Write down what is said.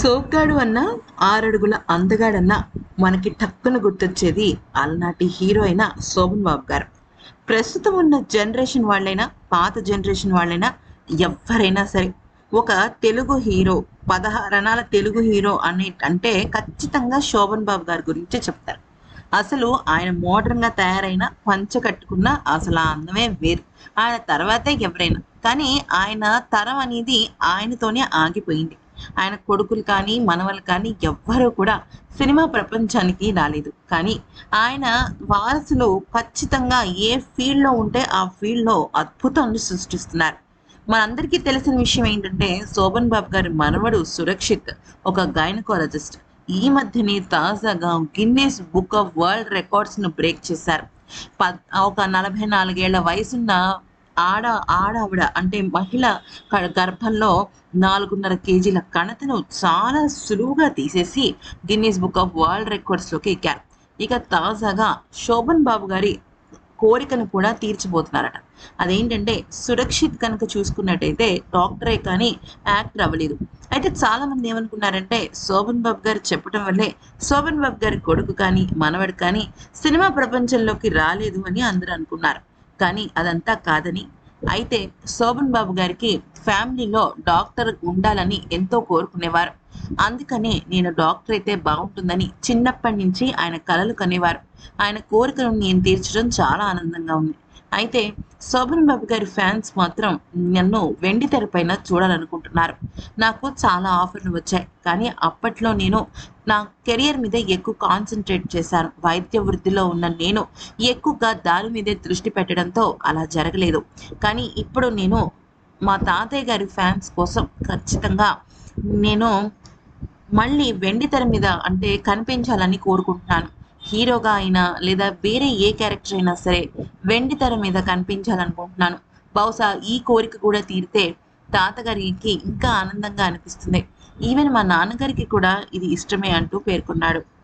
సోగ్గాడు అన్న ఆరడుగుల అందగాడన్న మనకి టక్కున గుర్తొచ్చేది అలనాటి హీరో అయిన శోభన్ బాబు గారు. ప్రస్తుతం ఉన్న జనరేషన్ వాళ్ళైనా పాత జనరేషన్ వాళ్ళైనా ఎవరైనా సరే ఒక తెలుగు హీరో పదహారణాల తెలుగు హీరో అనే అంటే ఖచ్చితంగా శోభన్ బాబు గారి గురించే చెప్తారు. అసలు ఆయన మోడర్న్గా తయారైన పంచ కట్టుకున్న అసలు ఆ అందమే వేరు. ఆయన తర్వాతే ఎవరైనా. కానీ ఆయన తరం అనేది ఆయనతోనే ఆగిపోయింది. ఆయన కొడుకులు కానీ మనవలు కానీ ఎవ్వరూ కూడా సినిమా ప్రపంచానికి రాలేదు. కానీ ఆయన వారసులు ఖచ్చితంగా ఏ ఫీల్డ్లో ఉంటే ఆ ఫీల్డ్లో అద్భుతాన్ని సృష్టిస్తున్నారు. మనందరికీ తెలిసిన విషయం ఏంటంటే శోభన్ బాబు గారి మనవడు సురక్షిత్ ఒక గైనకాలజిస్ట్. ఈ మధ్యనే తాజాగా గిన్నెస్ బుక్ ఆఫ్ వరల్డ్ రికార్డ్స్ను బ్రేక్ చేశారు. పద్ ఒక నలభై నాలుగేళ్ళ వయసున్న ఆడ ఆడావిడ అంటే మహిళ గర్భంలో నాలుగున్నర కేజీల కణతను చాలా సులువుగా తీసేసి గిన్నీస్ బుక్ ఆఫ్ వరల్డ్ రికార్డ్స్లోకి ఎక్కారు. ఇక తాజాగా శోభన్ బాబు గారి కోరికను కూడా తీర్చిపోతున్నారట అదేంటంటే సురక్షిత్ కనుక చూసుకున్నట్టయితే డాక్టరే కానీ యాక్టర్ అవ్వలేదు. అయితే చాలా మంది ఏమనుకున్నారంటే శోభన్ బాబు గారు చెప్పడం వల్లే శోభన్ బాబు గారి కొడుకు కానీ మనవడు కానీ సినిమా ప్రపంచంలోకి రాలేదు అని అందరూ అనుకున్నారు. కానీ అదంతా కాదని. అయితే శోభన్ బాబు గారికి ఫ్యామిలీలో డాక్టర్ ఉండాలని ఎంతో కోరుకునేవారు. అందుకనే నేను డాక్టర్ అయితే బాగుంటుందని చిన్నప్పటి నుంచి ఆయన కలలు కనేవారు. ఆయన కోరికను నేను తీర్చడం చాలా ఆనందంగా ఉంది. అయితే శోభన్ బాబు గారి ఫ్యాన్స్ మాత్రం నన్ను వెండి తెరపైన చూడాలనుకుంటున్నారు. నాకు చాలా ఆఫర్లు వచ్చాయి. కానీ అప్పట్లో నేను నా కెరియర్ మీద ఎక్కువ కాన్సన్ట్రేట్ చేశాను. వైద్య వృద్ధిలో ఉన్న నేను ఎక్కువగా దాని మీదే దృష్టి పెట్టడంతో అలా జరగలేదు. కానీ ఇప్పుడు నేను మా తాతయ్య గారి ఫ్యాన్స్ కోసం ఖచ్చితంగా నేను మళ్ళీ వెండి తెర మీద అంటే కనిపించాలని కోరుకుంటున్నాను. హీరోగా అయినా లేదా వేరే ఏ క్యారెక్టర్ అయినా సరే వెండి తెర మీద కనిపించాలనుకుంటున్నాను. బహుశా ఈ కోరిక కూడా తీరితే తాతగారికి ఇంకా ఆనందంగా అనిపిస్తుంది. ఈవెన్ మా నాన్నగారికి కూడా ఇది ఇష్టమే అంటూ పేర్కొన్నాడు.